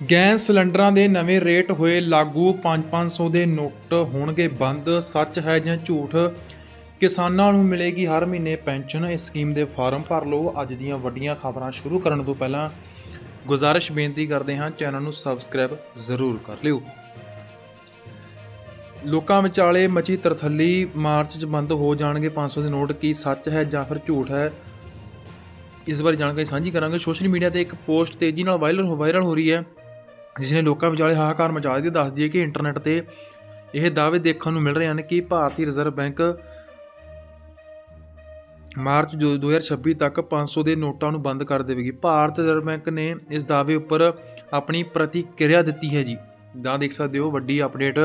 Gas ਸਿਲੰਡਰਾਂ ਦੇ ਨਵੇਂ rate ਹੋਏ ਲਾਗੂ 5-500 ਦੇ ਨੋਟ ਹੋਣਗੇ ਬੰਦ। ਸੱਚ ਹੈ ਜਾਂ ਝੂਠ? ਕਿਸਾਨਾਂ ਨੂੰ ਮਿਲੇਗੀ ਹਰ ਮਹੀਨੇ ਪੈਨਸ਼ਨ। ਇਸ ਸਕੀਮ ਦੇ ਫਾਰਮ ਭਰ ਲਓ। ਅੱਜ ਦੀਆਂ ਵੱਡੀਆਂ ਖਬਰਾਂ ਸ਼ੁਰੂ ਕਰਨ ਤੋਂ ਪਹਿਲਾਂ ਗੁਜ਼ਾਰਿਸ਼ ਬੇਨਤੀ ਕਰਦੇ ਹਾਂ, ਚੈਨਲ ਨੂੰ ਸਬਸਕ੍ਰਾਈਬ ਜ਼ਰੂਰ ਕਰ ਲਿਓ। ਲੋਕਾਂ ਵਿਚਾਲੇ ਮਚੀ ਤਰਥੱਲੀ, ਮਾਰਚ 'ਚ ਬੰਦ ਹੋ ਜਾਣਗੇ 500 ਦੇ ਨੋਟ। ਕੀ ਸੱਚ ਹੈ ਜਾਂ ਫਿਰ ਝੂਠ ਹੈ? ਇਸ ਬਾਰੇ ਜਾਣਕਾਰੀ ਸਾਂਝੀ ਕਰਾਂਗੇ। ਸੋਸ਼ਲ ਮੀਡੀਆ ਤੇ ਇੱਕ ਪੋਸਟ ਤੇਜ਼ੀ ਨਾਲ ਵਾਇਰਲ ਹੋ ਵਾਇਰਲ ਹੋ ਰਹੀ ਹੈ। ਜਿਸ ਨੇ ਲੋਕਾਂ ਵਿਚਾਲੇ ਹਾਹਾਕਾਰ ਮਚਾ ਦਿੱਤੀ ਦੱਸਦੀ ਹੈ ਕਿ ਇੰਟਰਨੈਟ ਤੇ ਇਹ ਦਾਅਵੇ ਦੇਖਣ ਨੂੰ ਮਿਲ ਰਹੇ ਹਨ ਕਿ ਭਾਰਤੀ ਰਿਜ਼ਰਵ ਬੈਂਕ ਮਾਰਚ ਜੋ 2026 ਤੱਕ 500 ਦੇ ਨੋਟਾਂ ਨੂੰ ਬੰਦ ਕਰ ਦੇਵੇਗੀ। ਭਾਰਤ ਰਿਜ਼ਰਵ ਬੈਂਕ ਨੇ ਇਸ ਦਾਅਵੇ ਉੱਪਰ ਆਪਣੀ ਪ੍ਰਤੀਕਿਰਿਆ ਦਿੱਤੀ ਹੈ ਜੀ। ਦਾ ਦੇਖ ਸਕਦੇ ਹੋ, ਵੱਡੀ ਅਪਡੇਟ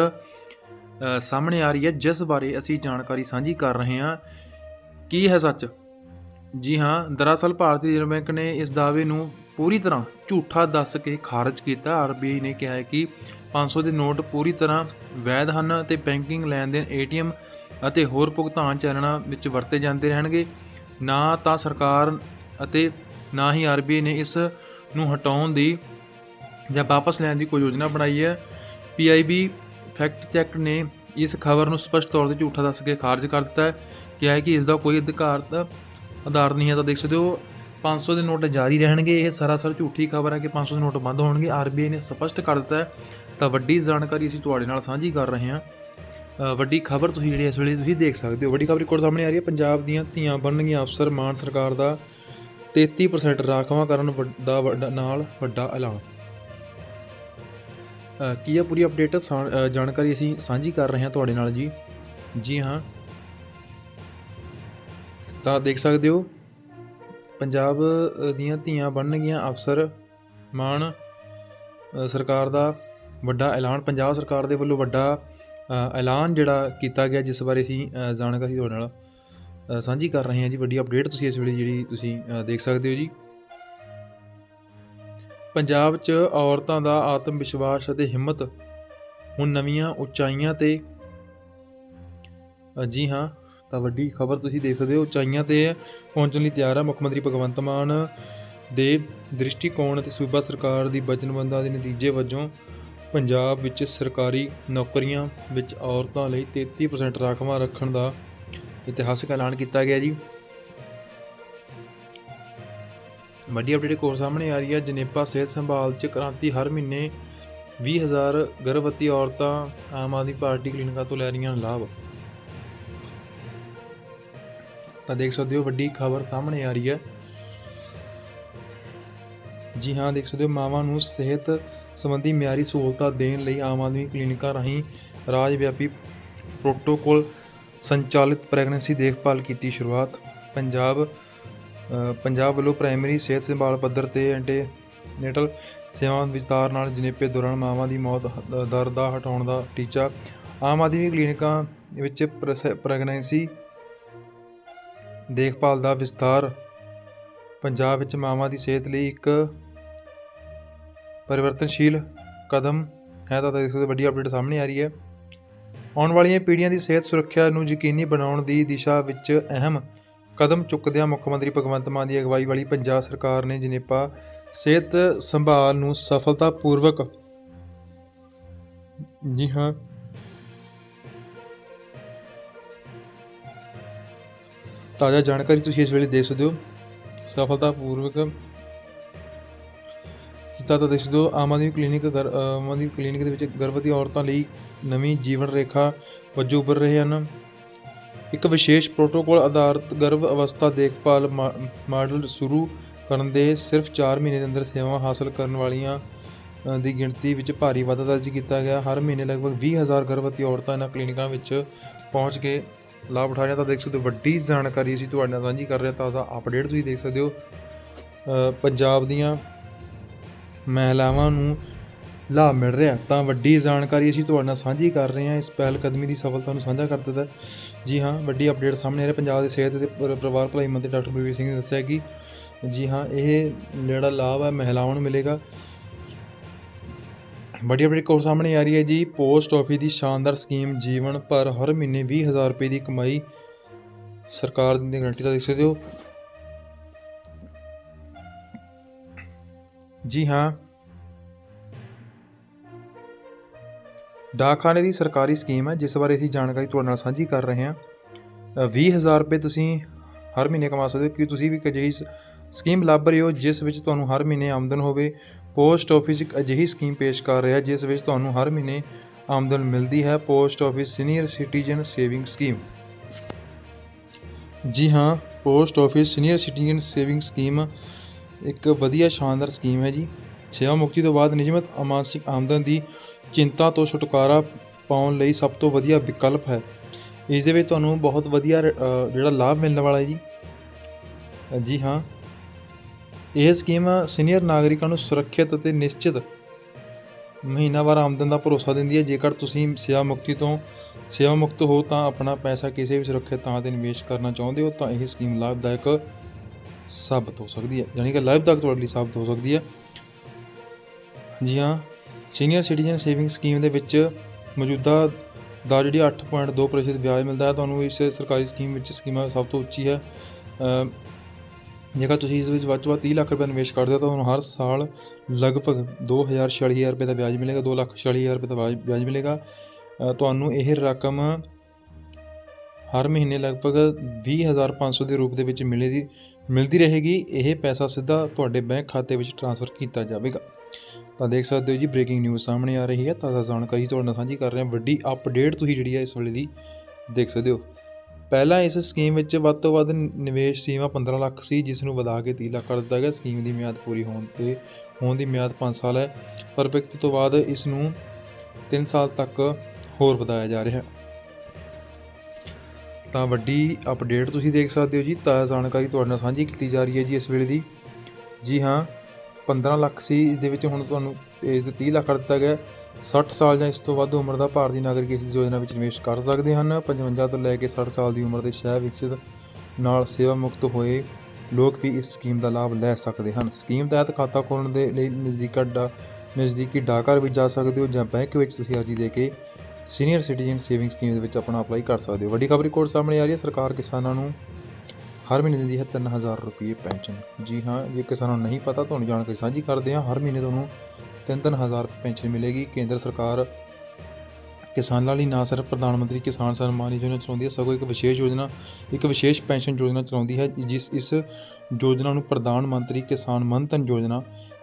ਸਾਹਮਣੇ ਆ ਰਹੀ ਹੈ, ਜਿਸ ਬਾਰੇ ਅਸੀਂ ਜਾਣਕਾਰੀ ਸਾਂਝੀ ਕਰ ਰਹੇ ਹਾਂ। ਕੀ ਹੈ ਸੱਚ? ਜੀ ਹਾਂ, ਦਰਅਸਲ ਭਾਰਤੀ ਰਿਜ਼ਰਵ ਬੈਂਕ ਨੇ ਇਸ ਦਾਅਵੇ ਨੂੰ ਪੂਰੀ ਤਰ੍ਹਾਂ ਝੂਠਾ ਦੱਸ ਕੇ ਖਾਰਜ ਕੀਤਾ। ਆਰਬੀਆਈ ਨੇ ਕਿਹਾ ਹੈ ਕਿ 500 ਦੇ ਨੋਟ ਪੂਰੀ ਤਰ੍ਹਾਂ ਵੈਧ ਹਨ ਅਤੇ ਬੈਂਕਿੰਗ ਲੈਣ ਦੇਣ ਏਟੀਐਮ ਅਤੇ ਹੋਰ ਭੁਗਤਾਨ ਚੈਨਲਾਂ ਵਿੱਚ ਵਰਤੇ ਜਾਂਦੇ ਰਹਿਣਗੇ। ਨਾ ਤਾਂ ਸਰਕਾਰ ਅਤੇ ਨਾ ਹੀ ਆਰਬੀਆਈ ਨੇ ਇਸ ਨੂੰ ਹਟਾਉਣ ਦੀ ਜਾਂ ਵਾਪਸ ਲੈਣ ਦੀ ਕੋਈ ਯੋਜਨਾ ਬਣਾਈ ਹੈ। ਪੀਆਈਬੀ ਫੈਕਟ ਚੈੱਕ ਨੇ ਇਸ ਖਬਰ ਨੂੰ ਸਪਸ਼ਟ ਤੌਰ ਤੇ ਝੂਠਾ ਦੱਸ ਕੇ ਖਾਰਜ ਕਰ ਦਿੱਤਾ ਹੈ। ਕਿਹਾ ਹੈ ਕਿ ਇਸ ਦਾ ਕੋਈ ਅਧਿਕਾਰਤ ਆਧਾਰ ਨਹੀਂ ਹੈ ਤਾਂ ਦੇਖ ਸਕਦੇ ਹੋ 500 ਦੇ ਨੋਟ ਜਾਰੀ ਰਹਿਣਗੇ, ਇਹ ਸਰਾਸਰ ਝੂਠੀ ਖਬਰ ਹੈ ਕਿ 500 ਦੇ ਨੋਟ ਬੰਦ ਹੋਣਗੇ। ਆਰਬੀਆਈ ਨੇ ਸਪਸ਼ਟ ਕਰ ਦਿੱਤਾ ਹੈ। ਤਾਂ ਵੱਡੀ ਜਾਣਕਾਰੀ ਅਸੀਂ ਤੁਹਾਡੇ ਨਾਲ ਸਾਂਝੀ ਕਰ ਰਹੇ ਹਾਂ। ਵੱਡੀ ਖਬਰ ਤੁਸੀਂ ਜਿਹੜੀ ਇਸ ਵੇਲੇ ਤੁਸੀਂ ਦੇਖ ਸਕਦੇ ਹੋ। ਵੱਡੀ ਖਬਰ ਰਿਕਾਰਡ ਸਾਹਮਣੇ ਆ ਰਹੀ ਹੈ। ਪੰਜਾਬ ਦੀਆਂ ਧੀਆਂ ਬਣਨਗੀਆਂ ਅਫਸਰ ਮਾਨ ਸਰਕਾਰ ਦਾ 33% ਰਾਖਵਾਂ ਕਰਨ ਵੱਡਾ ਨਾਲ ਵੱਡਾ ਐਲਾਨ। ਕੀ ਹੈ ਪੂਰੀ ਅਪਡੇਟ? ਸਾ- ਜਾਣਕਾਰੀ ਅਸੀਂ ਸਾਂਝੀ ਕਰ ਰਹੇ ਹਾਂ ਤੁਹਾਡੇ ਨਾਲ ਜੀ। ਜੀ ਹਾਂ। ਤਾਂ ਦੇਖ ਸਕਦੇ ਹੋ ਪੰਜਾਬ ਦੀਆਂ ਧੀਆਂ ਬਣਨਗੀਆਂ ਅਫਸਰ ਮਾਣ ਸਰਕਾਰ ਦਾ ਵੱਡਾ ਐਲਾਨ, ਪੰਜਾਬ ਸਰਕਾਰ ਦੇ ਵੱਲੋਂ ਵੱਡਾ ਐਲਾਨ ਜਿਹੜਾ ਕੀਤਾ ਗਿਆ, ਜਿਸ ਬਾਰੇ ਅਸੀਂ ਜਾਣਕਾਰੀ ਤੁਹਾਡੇ ਨਾਲ ਸਾਂਝੀ ਕਰ ਰਹੇ ਹਾਂ ਜੀ। ਵੱਡੀ ਅਪਡੇਟ ਤੁਸੀਂ ਇਸ ਵੇਲੇ ਜਿਹੜੀ ਤੁਸੀਂ ਦੇਖ ਸਕਦੇ ਹੋ ਜੀ। ਪੰਜਾਬ 'ਚ ਔਰਤਾਂ ਦਾ ਆਤਮ ਵਿਸ਼ਵਾਸ ਅਤੇ ਹਿੰਮਤ ਹੁਣ ਨਵੀਆਂ ਉਚਾਈਆਂ ਤੇ ਜੀ ਹਾਂ ਤਾਂ ਵੱਡੀ ਖਬਰ ਤੁਸੀਂ ਦੇਖ ਸਕਦੇ ਹੋ, ਉਚਾਈਆਂ ਤੇ ਪਹੁੰਚਣ ਲਈ ਤਿਆਰ ਹੈ ਮੁੱਖ ਮੰਤਰੀ ਭਗਵੰਤ ਮਾਨ ਦੇ ਦ੍ਰਿਸ਼ਟੀਕੋਣ ਅਤੇ ਸੂਬਾ ਸਰਕਾਰ ਦੀ ਵਚਨਬੱਧਤਾ ਦੇ ਨਤੀਜੇ ਵਜੋਂ ਪੰਜਾਬ ਵਿੱਚ ਸਰਕਾਰੀ ਨੌਕਰੀਆਂ ਵਿੱਚ ਔਰਤਾਂ ਲਈ 33% ਰਾਖਵਾਂ ਰੱਖਣ ਦਾ ਇਤਿਹਾਸਕ ਐਲਾਨ ਕੀਤਾ ਗਿਆ ਜੀ। ਵੱਡੀ ਅਪਡੇਟ ਕੋਰ ਸਾਹਮਣੇ ਆ ਰਹੀ ਹੈ ਜਨੇਪਾ ਸਿਹਤ ਸੰਭਾਲ ਚ ਕ੍ਰਾਂਤੀ ਹਰ ਮਹੀਨੇ 20000 ਗਰਭਵਤੀ ਔਰਤਾਂ ਆਮ ਆਦਮੀ ਪਾਰਟੀ ਕਲੀਨਿਕਾਂ ਤੋਂ ਲੈ ਰਹੀਆਂ ਹਨ ਲਾਭ। ਤਾਂ ਦੇਖ ਸਕਦੇ ਹੋ ਵੱਡੀ ਖਬਰ ਸਾਹਮਣੇ ਆ ਰਹੀ ਹੈ। ਜੀ ਹਾਂ, ਦੇਖ ਸਕਦੇ ਹੋ ਮਾਵਾਂ ਨੂੰ ਸਿਹਤ ਸੰਬੰਧੀ ਮਿਆਰੀ ਸਹੂਲਤਾਂ ਦੇਣ ਲਈ ਆਮ ਆਦਮੀ ਕਲੀਨਿਕਾਂ ਰਾਹੀਂ ਰਾਜ ਵਿਆਪੀ ਪ੍ਰੋਟੋਕੋਲ ਸੰਚਾਲਿਤ ਪ੍ਰੈਗਨੈਂਸੀ ਦੇਖਭਾਲ ਕੀਤੀ ਸ਼ੁਰੂਆਤ। ਪੰਜਾਬ ਪੰਜਾਬ ਵੱਲੋਂ ਪ੍ਰਾਇਮਰੀ ਸਿਹਤ ਸੰਭਾਲ ਪੱਧਰ ਤੇ ਐਂਟੀ ਨੇਟਲ ਸੇਵਾਵਾਂ ਵਿਸਤਾਰ ਨਾਲ ਜਨੇਪੇ ਦੌਰਾਨ ਮਾਵਾਂ ਦੀ ਮੌਤ ਦਰ ਦਾ ਹਟਾਉਣ ਦਾ ਟੀਚਾ। ਆਮ ਆਦਮੀ ਕਲੀਨਿਕਾਂ ਵਿੱਚ ਪ੍ਰੈਗਨੈਂਸੀ ਦੇਖਭਾਲ ਦਾ ਵਿਸਥਾਰ ਪੰਜਾਬ ਵਿੱਚ ਮਾਵਾਂ ਦੀ ਸਿਹਤ ਲਈ ਇੱਕ ਪਰਿਵਰਤਨਸ਼ੀਲ ਕਦਮ ਹੈ ਤਾਂ ਦੇਖ ਸਕਦੇ ਵੱਡੀ ਅਪਡੇਟ ਸਾਹਮਣੇ ਆ ਰਹੀ ਹੈ। ਆਉਣ ਵਾਲੀਆਂ ਪੀੜ੍ਹੀਆਂ ਦੀ ਸਿਹਤ ਸੁਰੱਖਿਆ ਨੂੰ ਯਕੀਨੀ ਬਣਾਉਣ ਦੀ ਦਿਸ਼ਾ ਵਿੱਚ ਅਹਿਮ ਕਦਮ ਚੁੱਕਦਿਆਂ ਮੁੱਖ ਮੰਤਰੀ ਭਗਵੰਤ ਮਾਨ ਦੀ ਅਗਵਾਈ ਵਾਲੀ ਪੰਜਾਬ ਸਰਕਾਰ ਨੇ ਜਨੇਪਾ ਸਿਹਤ ਸੰਭਾਲ ਨੂੰ ਸਫਲਤਾਪੂਰਵਕ ਜੀ ਹਾਂ ਤਾਜ਼ਾ ਜਾਣਕਾਰੀ ਤੁਸੀਂ ਇਸ ਵੇਲੇ ਦੇਖ ਸਕਦੇ ਹੋ। ਸਫਲਤਾਪੂਰਵਕ ਕੀਤਾ ਤਾਂ ਦੇਖ ਸਕਦੇ ਹੋ। ਆਮ ਆਦਮੀ ਕਲੀਨਿਕ ਗਰ- ਆਮ ਆਦਮੀ ਕਲੀਨਿਕ ਦੇ ਵਿੱਚ ਗਰਭਵਤੀ ਔਰਤਾਂ ਲਈ ਨਵੀਂ ਜੀਵਨ ਰੇਖਾ ਵਜੋਂ ਉੱਭਰ ਰਹੇ ਹਨ। ਇੱਕ ਵਿਸ਼ੇਸ਼ ਪ੍ਰੋਟੋਕੋਲ ਆਧਾਰਿਤ ਗਰਭ ਅਵਸਥਾ ਦੇਖਭਾਲ ਮਾ- ਮਾਡਲ ਸ਼ੁਰੂ ਕਰਨ ਦੇ ਸਿਰਫ 4 ਮਹੀਨੇ ਦੇ ਅੰਦਰ ਸੇਵਾਵਾਂ ਹਾਸਲ ਕਰਨ ਵਾਲੀਆਂ ਦੀ ਗਿਣਤੀ ਵਿੱਚ ਭਾਰੀ ਵਾਧਾ ਦਰਜ ਕੀਤਾ ਗਿਆ। ਹਰ ਮਹੀਨੇ ਲਗਭਗ 20000 ਗਰਭਵਤੀ ਔਰਤਾਂ ਇਹਨਾਂ ਕਲੀਨਿਕਾਂ ਵਿੱਚ ਪਹੁੰਚ ਕੇ ਲਾਭ ਉਠਾ ਰਹੀਆਂ ਤਾਂ ਦੇਖ ਸਕਦੇ ਹੋ, ਵੱਡੀ ਜਾਣਕਾਰੀ ਅਸੀਂ ਤੁਹਾਡੇ ਨਾਲ ਸਾਂਝੀ ਕਰ ਰਹੇ ਹਾਂ, ਤਾਜ਼ਾ ਅਪਡੇਟ ਤੁਸੀਂ ਦੇਖ ਸਕਦੇ ਹੋ। ਪੰਜਾਬ ਦੀਆਂ ਮਹਿਲਾਵਾਂ ਨੂੰ ਲਾਭ ਮਿਲ ਰਿਹਾ, ਤਾਂ ਵੱਡੀ ਜਾਣਕਾਰੀ ਅਸੀਂ ਤੁਹਾਡੇ ਨਾਲ ਸਾਂਝੀ ਕਰ ਰਹੇ ਹਾਂ। ਇਸ ਪਹਿਲ ਕਦਮੀ ਦੀ ਸਫਲਤਾ ਨੂੰ ਸਾਂਝਾ ਕਰ ਦਿੱਤਾ ਜੀ ਹਾਂ, ਵੱਡੀ ਅਪਡੇਟ ਸਾਹਮਣੇ ਆ ਰਹੀ ਹੈ। ਪੰਜਾਬ ਦੇ ਸਿਹਤ ਤੇ ਪਰਿਵਾਰ ਭਲਾਈ ਮੰਤਰੀ ਡਾਕਟਰ ਬਲਵੀਰ ਸਿੰਘ ਨੇ ਦੱਸਿਆ ਕਿ, ਜੀ ਹਾਂ, ਇਹ ਜਿਹੜਾ ਲਾਭ ਹੈ ਮਹਿਲਾਵਾਂ ਨੂੰ ਮਿਲੇਗਾ। ਵੱਡੀ ਅਪਡੇਟ ਕੋਲ ਸਾਹਮਣੇ ਆ ਰਹੀ ਹੈ ਜੀ। ਪੋਸਟ ਆਫਿਸ ਦੀ ਸ਼ਾਨਦਾਰ ਸਕੀਮ ਜੀਵਨ ਭਰ ਹਰ ਮਹੀਨੇ 20000 ਰੁਪਏ ਦੀ ਕਮਾਈ ਸਰਕਾਰ ਦੀ ਗਰੰਟੀ ਦਾ ਦੇਖ ਸਕਦੇ ਹੋ। ਜੀ ਹਾਂ। ਡਾਕਖਾਨੇ ਦੀ ਸਰਕਾਰੀ ਸਕੀਮ ਹੈ ਜਿਸ ਬਾਰੇ ਅਸੀਂ ਜਾਣਕਾਰੀ ਤੁਹਾਡੇ ਨਾਲ ਸਾਂਝੀ ਕਰ ਰਹੇ ਹਾਂ। ਅ, 20000 ਰੁਪਏ ਤੁਸੀਂ ਹਰ ਮਹੀਨੇ ਕਮਾ ਸਕਦੇ ਹੋ ਕਿ ਤੁਸੀਂ ਵੀ ਇੱਕ ਅਜਿਹੀ ਸਕੀਮ ਲੱਭ ਰਹੇ ਹੋ ਜਿਸ ਵਿੱਚ ਤੁਹਾਨੂੰ ਹਰ ਮਹੀਨੇ ਆਮਦਨ ਹੋਵੇ। ਪੋਸਟ ਆਫਿਸ ਇੱਕ ਅਜਿਹੀ ਸਕੀਮ ਪੇਸ਼ ਕਰ ਰਿਹਾ ਜਿਸ ਵਿੱਚ ਤੁਹਾਨੂੰ ਹਰ ਮਹੀਨੇ ਆਮਦਨ ਮਿਲਦੀ ਹੈ, post office senior citizen saving scheme. ਜੀ ਹਾਂ, post office senior citizen saving scheme ਇੱਕ ਵਧੀਆ ਸ਼ਾਨਦਾਰ ਸਕੀਮ ਹੈ ਜੀ। ਸੇਵਾ ਮੁਕਤੀ ਤੋਂ ਬਾਅਦ ਨਿਯਮਤ ਅਮਾਨਸਿਕ ਆਮਦਨ ਦੀ ਚਿੰਤਾ ਤੋਂ ਛੁਟਕਾਰਾ ਪਾਉਣ ਲਈ ਸਭ ਤੋਂ ਵਧੀਆ ਵਿਕਲਪ ਹੈ। ਇਸ ਦੇ ਵਿੱਚ ਤੁਹਾਨੂੰ ਬਹੁਤ ਵਧੀਆ ਜਿਹੜਾ ਲਾਭ ਮਿਲਣ ਵਾਲਾ ਹੈ ਜੀ। ਜੀ ਹਾਂ ਇਹ ਸਕੀਮ ਸੀਨੀਅਰ ਨਾਗਰਿਕਾਂ ਨੂੰ ਸੁਰੱਖਿਅਤ ਅਤੇ ਨਿਸ਼ਚਿਤ ਮਹੀਨਾਵਾਰ ਆਮਦਨ ਦਾ ਭਰੋਸਾ ਦਿੰਦੀ ਹੈ ਜੇਕਰ ਤੁਸੀਂ ਸੇਵਾ ਮੁਕਤੀ ਤੋਂ ਸੇਵਾ ਮੁਕਤ ਹੋ ਤਾਂ ਆਪਣਾ ਪੈਸਾ ਕਿਸੇ ਵੀ ਸੁਰੱਖਿਅਤ ਥਾਂ ਤੇ ਨਿਵੇਸ਼ ਕਰਨਾ ਚਾਹੁੰਦੇ ਹੋ ਤਾਂ ਇਹ ਸਕੀਮ ਲਾਭਦਾਇਕ ਸਾਬਤ ਹੋ ਸਕਦੀ ਹੈ। ਯਾਨੀ ਕਿ ਲਾਭਦਾਇਕ ਤੁਹਾਡੇ ਲਈ ਸਾਬਤ ਹੋ ਸਕਦੀ ਹੈ। ਜੀ ਹਾਂ ਸੀਨੀਅਰ ਸਿਟੀਜ਼ਨ ਸੇਵਿੰਗ ਸਕੀਮ ਦੇ ਵਿੱਚ ਮੌਜੂਦਾ ਦਾ ਜਿਹੜੀ 8.2% ਵਿਆਜ ਮਿਲਦਾ ਹੈ, ਤੁਹਾਨੂੰ ਇਸ ਸਰਕਾਰੀ ਸਕੀਮ ਵਿੱਚ ਸਕੀਮਾਂ ਸਭ ਤੋਂ ਉੱਚੀ ਹੈ। ਜੇਕਰ ਤੁਸੀਂ ਇਸ ਵਿੱਚ ਵੱਧ ਤੋਂ ਵੱਧ 30 ਲੱਖ ਰੁਪਏ ਨਿਵੇਸ਼ ਕਰਦੇ ਹੋ ਤਾਂ ਤੁਹਾਨੂੰ ਹਰ ਸਾਲ ਲਗਭਗ 2000 ਰੁਪਏ ਦਾ ਵਿਆਜ ਮਿਲੇਗਾ 2,46,000 ਰੁਪਏ ਦਾ ਵਿਆਜ ਵਿਆਜ ਮਿਲੇਗਾ। ਤੁਹਾਨੂੰ ਇਹ ਰਕਮ ਹਰ ਮਹੀਨੇ ਲਗਭਗ 20500 ਦੇ ਰੂਪ ਦੇ ਵਿੱਚ ਮਿਲੇਗੀ ਮਿਲਦੀ ਰਹੇਗੀ। ਇਹ ਪੈਸਾ ਸਿੱਧਾ ਤੁਹਾਡੇ ਬੈਂਕ ਖਾਤੇ ਵਿੱਚ ਟ੍ਰਾਂਸਫਰ ਕੀਤਾ ਜਾਵੇਗਾ। ਤਾਂ ਦੇਖ ਸਕਦੇ ਹੋ ਜੀ ਬ੍ਰੇਕਿੰਗ ਨਿਊਜ਼ ਸਾਹਮਣੇ ਆ ਰਹੀ ਹੈ। ਤਾਜ਼ਾ ਜਾਣਕਾਰੀ ਤੁਹਾਡੇ ਨਾਲ ਸਾਂਝੀ ਕਰ ਰਹੇ। ਹਾਂ ਵੱਡੀ ਅਪਡੇਟ ਤੁਸੀਂ ਜਿਹੜੀ ਹੈ ਇਸ ਵੇਲੇ ਦੀ ਦੇਖ ਸਕਦੇ ਹੋ। ਪਹਿਲਾਂ ਇਸ ਸਕੀਮ ਵਿੱਚ ਵੱਧ ਤੋਂ ਵੱਧ ਨਿਵੇਸ਼ ਸੀਮਾ 15 ਲੱਖ ਸੀ, ਜਿਸ ਨੂੰ ਵਧਾ ਕੇ ਤੀਹ ਲੱਖ ਕਰ ਦਿੱਤਾ ਗਿਆ। ਸਕੀਮ ਦੀ ਮਿਆਦ ਪੂਰੀ ਹੋਣ ਤੇ ਹੋਣ ਦੀ ਮਿਆਦ ਪੰਜ ਸਾਲ ਹੈ। ਪਰ ਵਿਅਕਤੀ ਤੋਂ ਬਾਅਦ ਇਸ ਨੂੰ ਤਿੰਨ ਸਾਲ ਤੱਕ ਹੋਰ ਵਧਾਇਆ ਜਾ ਰਿਹਾ ਹੈ। ਤਾਂ ਵੱਡੀ ਅਪਡੇਟ ਤੁਸੀਂ ਦੇਖ ਸਕਦੇ ਹੋ ਜੀ। ਤਾਜ਼ਾ ਜਾਣਕਾਰੀ ਤੁਹਾਡੇ ਨਾਲ ਸਾਂਝੀ ਕੀਤੀ ਜਾ ਰਹੀ ਹੈ ਜੀ ਇਸ ਵੇਲੇ ਦੀ। ਜੀ ਹਾਂ 15 ਲੱਖ ਸੀ, ਇਸ ਦੇ ਵਿੱਚ ਹੁਣ ਤੁਹਾਨੂੰ ਇਹ 30 ਲੱਖ ਕਰ ਦਿੱਤਾ ਗਿਆ। 60 ਸਾਲ ਜਾਂ ਇਸ ਤੋਂ ਵੱਧ ਉਮਰ ਦਾ ਭਾਰਤੀ ਨਾਗਰਿਕ ਇਸ ਯੋਜਨਾ ਵਿੱਚ ਨਿਵੇਸ਼ ਕਰ ਸਕਦੇ ਹਨ। 55 ਤੋਂ ਲੈ ਕੇ 60 ਸਾਲ ਦੀ ਉਮਰ ਦੇ ਸ਼ਹਿਰ ਵਿਕਸਿਤ ਨਾਲ ਸੇਵਾ ਮੁਕਤ ਹੋਏ ਲੋਕ ਵੀ ਇਸ ਸਕੀਮ ਦਾ ਲਾਭ ਲੈ ਸਕਦੇ ਹਨ। ਸਕੀਮ ਤਹਿਤ ਖਾਤਾ ਖੋਲ੍ਹਣ ਦੇ ਲਈ ਨਜ਼ਦੀਕੀ ਡਾ, ਨਜ਼ਦੀਕੀ ਡਾਕਘਰ ਵਿੱਚ ਜਾ ਸਕਦੇ ਹੋ ਜਾਂ ਬੈਂਕ ਵਿੱਚ ਤੁਸੀਂ ਅਰਜ਼ੀ ਦੇ ਕੇ ਸੀਨੀਅਰ ਸਿਟੀਜ਼ਨ ਸੇਵਿੰਗ ਸਕੀਮ ਦੇ ਵਿੱਚ ਆਪਣਾ ਅਪਲਾਈ ਕਰ ਸਕਦੇ ਹੋ। ਵੱਡੀ ਖਬਰ ਰਿਪੋਰਟ ਸਾਹਮਣੇ ਆ ਰਹੀ ਹੈ। ਸਰਕਾਰ ਕਿਸਾਨਾਂ ਨੂੰ ਹਰ ਮਹੀਨੇ ਦਿੰਦੀ ਹੈ 3000 ਰੁਪਏ ਪੈਨਸ਼ਨ। ਜੀ ਹਾਂ, ਜੇ ਕਿਸਾਨਾਂ ਨੂੰ ਨਹੀਂ ਪਤਾ ਤੁਹਾਨੂੰ ਜਾਣਕਾਰੀ ਸਾਂਝੀ ਕਰਦੇ ਹਾਂ। ਹਰ ਮਹੀਨੇ ਤੁਹਾਨੂੰ 3-3000 ਰੁਪਏ ਪੈਨਸ਼ਨ ਮਿਲੇਗੀ। ਕੇਂਦਰ ਸਰਕਾਰ ਕਿਸਾਨਾਂ ਲਈ ਨਾ ਸਿਰਫ ਪ੍ਰਧਾਨ ਮੰਤਰੀ ਕਿਸਾਨ ਸਨਮਾਨ ਯੋਜਨਾ ਚਲਾਉਂਦੀ ਹੈ, ਸਗੋਂ ਇੱਕ ਵਿਸ਼ੇਸ਼ ਯੋਜਨਾ, ਇੱਕ ਵਿਸ਼ੇਸ਼ ਪੈਨਸ਼ਨ ਯੋਜਨਾ ਚਲਾਉਂਦੀ ਹੈ, ਜਿਸ ਇਸ ਯੋਜਨਾ ਨੂੰ ਪ੍ਰਧਾਨ ਮੰਤਰੀ ਕਿਸਾਨ ਮਨਧਨ ਯੋਜਨਾ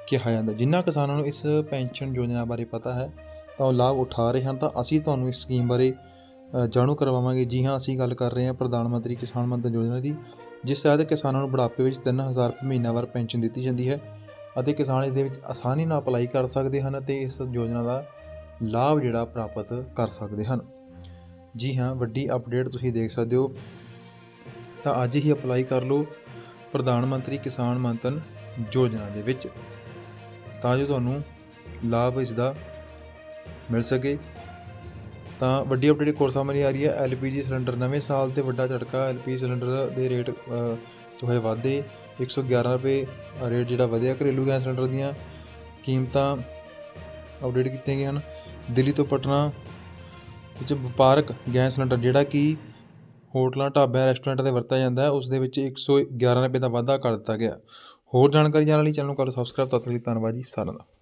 ਕਿਹਾ ਜਾਂਦਾ ਜਿਨ੍ਹਾਂ ਕਿਸਾਨਾਂ ਨੂੰ ਇਸ ਪੈਨਸ਼ਨ ਯੋਜਨਾ ਬਾਰੇ ਪਤਾ ਹੈ, ਤਾਂ ਉਹ ਲਾਭ ਉਠਾ ਰਹੇ ਹਨ। ਤਾਂ ਅਸੀਂ ਤੁਹਾਨੂੰ ਇਸ ਸਕੀਮ ਬਾਰੇ ਜਾਣੂ ਕਰਵਾਵਾਂਗੇ। ਜੀ ਹਾਂ, ਅਸੀਂ ਗੱਲ ਕਰ ਰਹੇ ਹਾਂ ਪ੍ਰਧਾਨ ਮੰਤਰੀ ਕਿਸਾਨ ਮਨਧਨ ਯੋਜਨਾ ਦੀ, ਜਿਸ ਤਹਿਤ ਕਿਸਾਨਾਂ ਨੂੰ ਬੁਢਾਪੇ ਵਿੱਚ 3000 ਰੁਪਏ ਮਹੀਨਾਵਾਰ ਪੈਨਸ਼ਨ ਦਿੱਤੀ ਜਾਂਦੀ ਹੈ। ਅਤੇ ਕਿਸਾਨ ਇਸ ਦੇ ਵਿੱਚ ਆਸਾਨੀ ਨਾਲ ਅਪਲਾਈ ਕਰ ਸਕਦੇ ਹਨ ਅਤੇ ਇਸ ਯੋਜਨਾ ਦਾ ਲਾਭ ਜਿਹੜਾ ਪ੍ਰਾਪਤ ਕਰ ਸਕਦੇ ਹਨ। ਜੀ ਹਾਂ, ਵੱਡੀ ਅਪਡੇਟ ਤੁਸੀਂ ਦੇਖ ਸਕਦੇ ਹੋ। ਤਾਂ ਅੱਜ ਹੀ ਅਪਲਾਈ ਕਰ ਲਓ ਪ੍ਰਧਾਨ ਮੰਤਰੀ ਕਿਸਾਨ ਮਨਧਨ ਯੋਜਨਾ ਦੇ ਵਿੱਚ। ਤਾਂ ਜੋ ਤੁਹਾਨੂੰ ਲਾਭ ਇਸ ਦਾ ਮਿਲ ਸਕੇ। ਤਾਂ ਵੱਡੀ ਅਪਡੇਟ ਕੋਰਸ ਸਾਹਮਣੇ ਆ ਰਹੀ ਹੈ। ਐਲਪੀਜੀ ਸਿਲੰਡਰ ਨਵੇਂ ਸਾਲ ਤੇ ਵੱਡਾ ਝਟਕਾ, ਐਲਪੀਜੀ ਸਿਲੰਡਰ ਦੇ ਰੇਟ ਅ, ਜੋ ਹੈ ਵਾਧੇ 111 ਰੁਪਏ ਰੇਟ ਜਿਹੜਾ ਵਧਿਆ ਘਰੇਲੂ ਗੈਸ ਸਿਲੰਡਰ ਦੀਆਂ ਕੀਮਤਾਂ ਅਪਡੇਟ ਕੀਤੀਆਂ ਗਈਆਂ ਹਨ। ਦਿੱਲੀ ਤੋਂ ਪਟਨਾ ਵਿੱਚ ਵਪਾਰਕ ਗੈਸ ਸਿਲੰਡਰ ਜਿਹੜਾ ਕਿ ਹੋਟਲਾਂ ਢਾਬਿਆਂ ਰੈਸਟੋਰੈਂਟਾਂ ਤੇ ਵਰਤਿਆ ਜਾਂਦਾ ਹੈ ਉਸ ਦੇ ਵਿੱਚ 111 ਰੁਪਏ ਦਾ ਵਾਧਾ ਕਰ ਦਿੱਤਾ ਗਿਆ। ਹੋਰ ਜਾਣਕਾਰੀ ਜਾਣਨ ਲਈ ਚੈਨਲ ਨੂੰ ਕਰੋ ਸਬਸਕ੍ਰਾਈਬ ਤਦ ਤੱਕ ਲਈ ਧੰਨਵਾਦ ਜੀ ਸਾਰਿਆਂ ਦਾ।